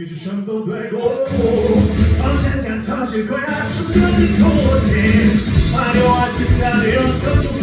용해 주셔도 되고 언젠간 터질 거야. 숨겨진 코어틴 화려한 식사를 엄청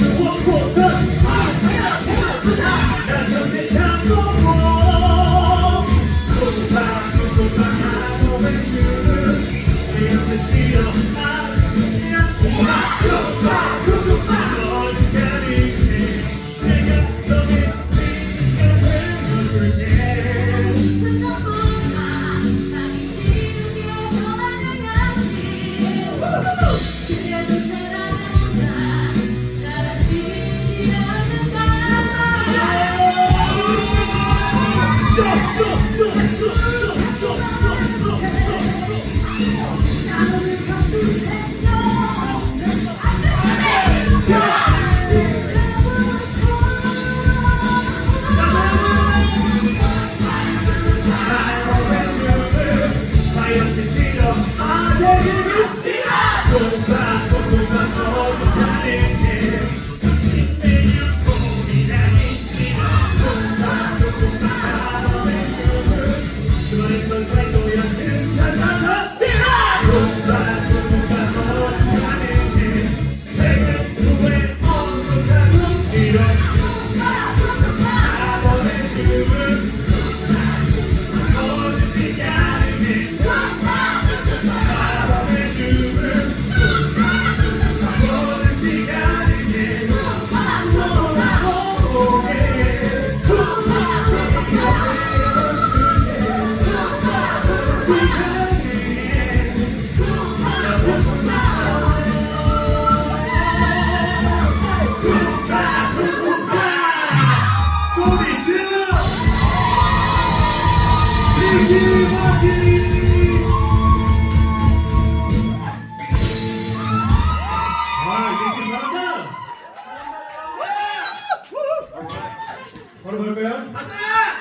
걸어볼 거야? 가자!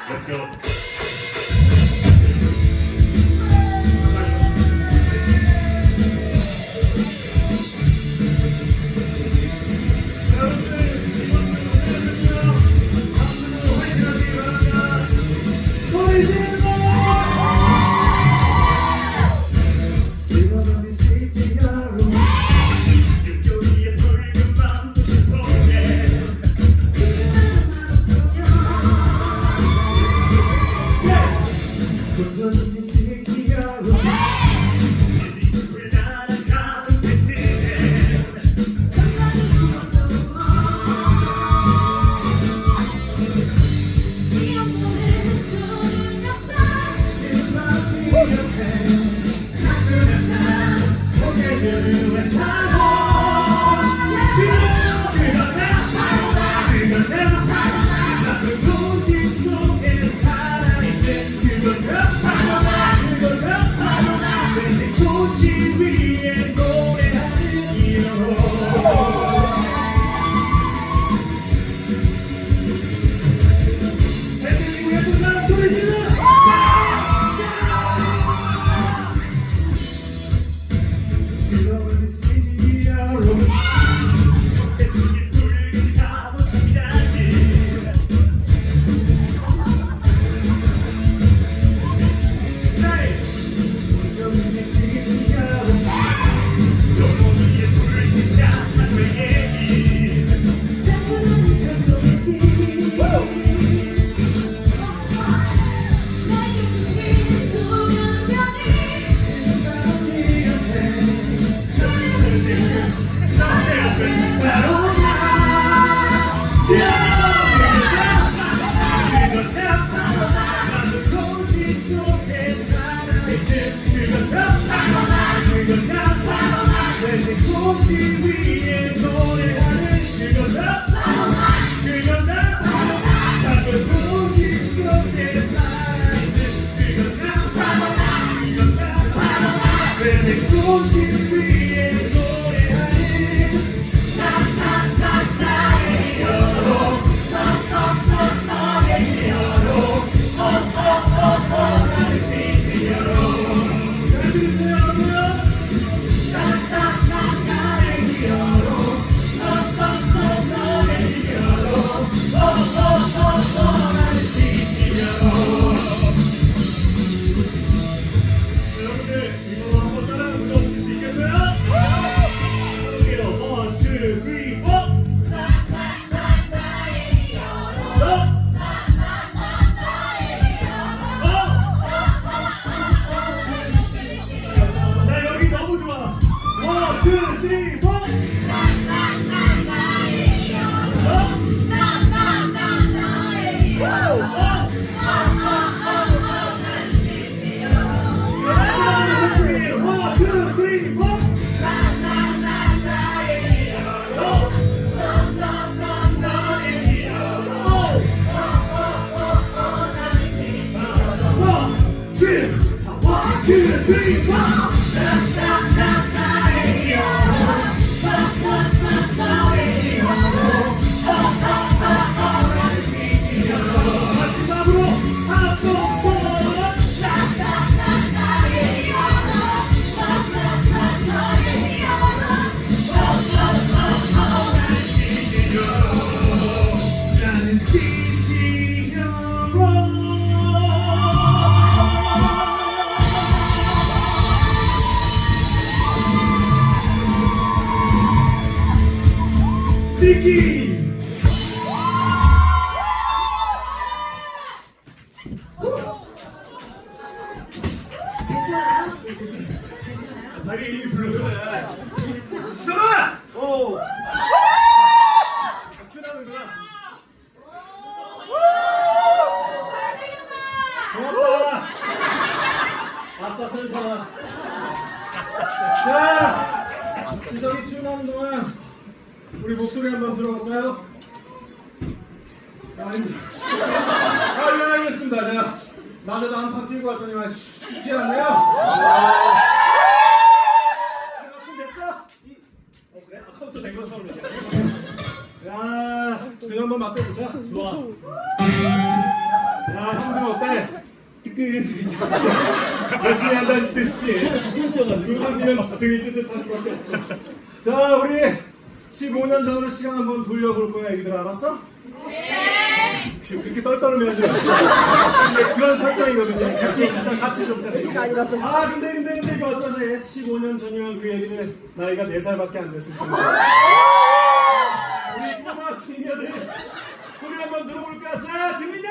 Let's go. TNC Pop! 자기 이미 불렀구나 수성아! 오 큐나는구나 고맙다 아싸 센터다 자 지성이 춤하는 동안 우리 목소리 한번 들어볼까요? 아, 힘들어. 아, 예, 알겠습니다. 자, 낮에도 한판 뛰고 왔더니만 쉽지 않네요. 생각좀 됐어? 어, 그래? 아까부터 된 것처럼 얘기해. 야, 등 한번 맞대보자. 좋아. 야, 형들 어때? 열심히 한다는 뜻이지. 누가 뛰면 등이 뜨뜻할 수밖에 없어. 자, 우리 15년 전으로 시간 한번 돌려볼 거야, 애기들 알았어? 네. 이렇게 떨떠름해야지 마. 근데 그런 설정이거든요. 같이 같이 같이 좀. 아 근데 근데 근데 이거 어쩌지? 15년 전이면 그 얘기는 나이가 4살밖에 안 됐을 텐데. 우리 꼬마 시니어들 소리 한번 들어볼까? 자 들리냐?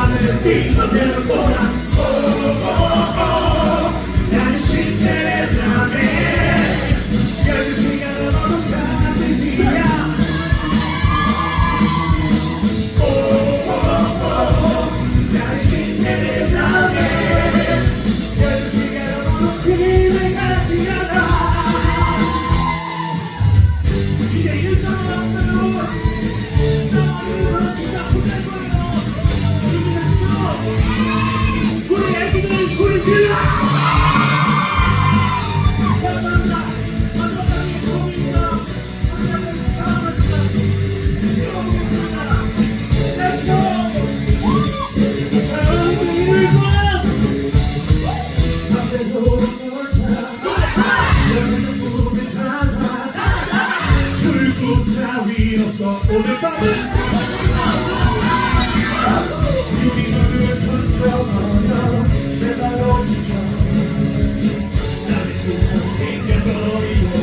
오랜만에 뛰어 오늘 밤은 유리 눈을 던져버려 내 발로 지쳐 나를 숨어 신경거리고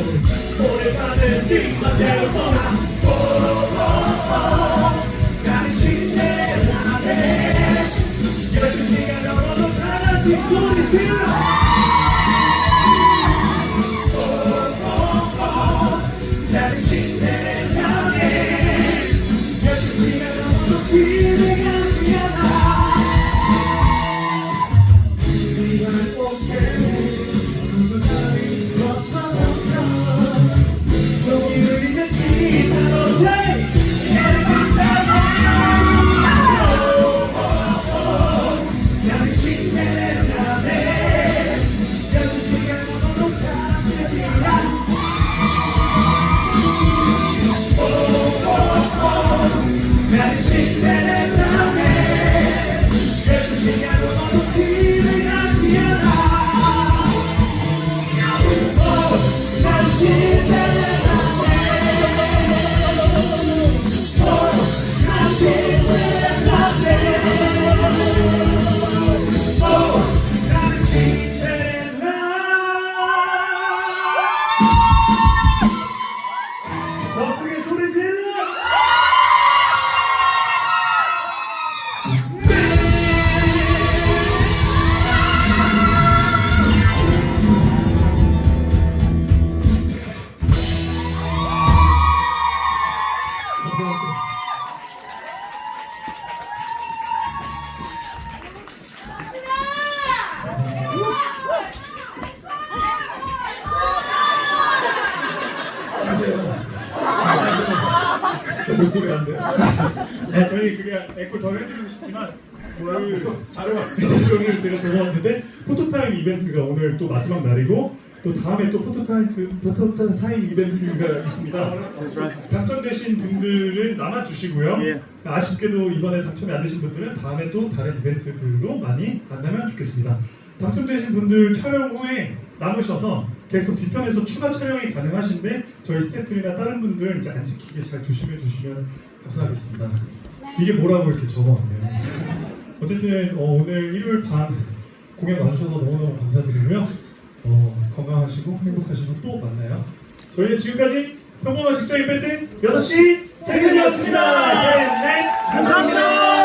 오늘 밤은 네 맘대로 떠나 나 싶지만 그 자료학생 자료를 제가 적어왔는데 포토타임 이벤트가 오늘 또 마지막 날이고 또 다음에 또 포토타임 포토타임 이벤트가 있습니다. 당첨되신 분들은 남아 주시고요. 예. 아쉽게도 이번에 당첨이 안 되신 분들은 다음에 또 다른 이벤트들로 많이 만나면 좋겠습니다. 당첨되신 분들 촬영 후에 남으셔서 계속 뒤편에서 추가 촬영이 가능하신데 저희 스태프들이나 다른 분들 이제 안 지키게 잘 조심해 주시면 감사하겠습니다. 이게 뭐라고 이렇게 적어왔네요. 어쨌든 어, 오늘 일요일 밤 공연 와주셔서 너무너무 감사드리고요. 어, 건강하시고 행복하시고 또 만나요. 저희는 지금까지 평범한 직장인 밴드 6시 퇴근이었습니다. 네, 네, 감사합니다.